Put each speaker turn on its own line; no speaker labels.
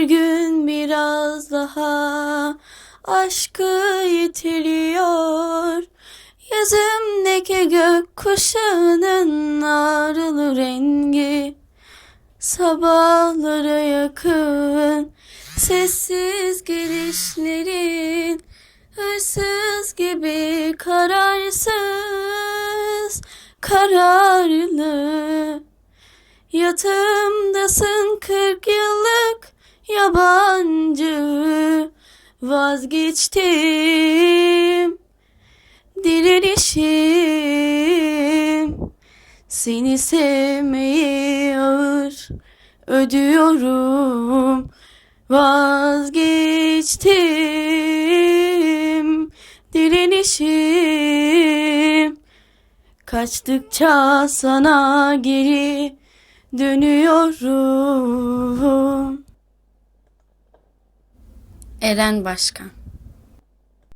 Her gün biraz daha aşkı yitiriyor. Yüzümdeki gökkuşağının ağrılı rengi Sabahlara yakın sessiz gelişlerin Hırsız gibi kararsız kararlı Yatağımdasın kırk yıllık yabancı Vazgeçtim. Direnişim Seni sevmeyi ağır ödüyorum. Vazgeçtim. Direnişim Kaçtıkça sana geri dönüyorum Eren Başkan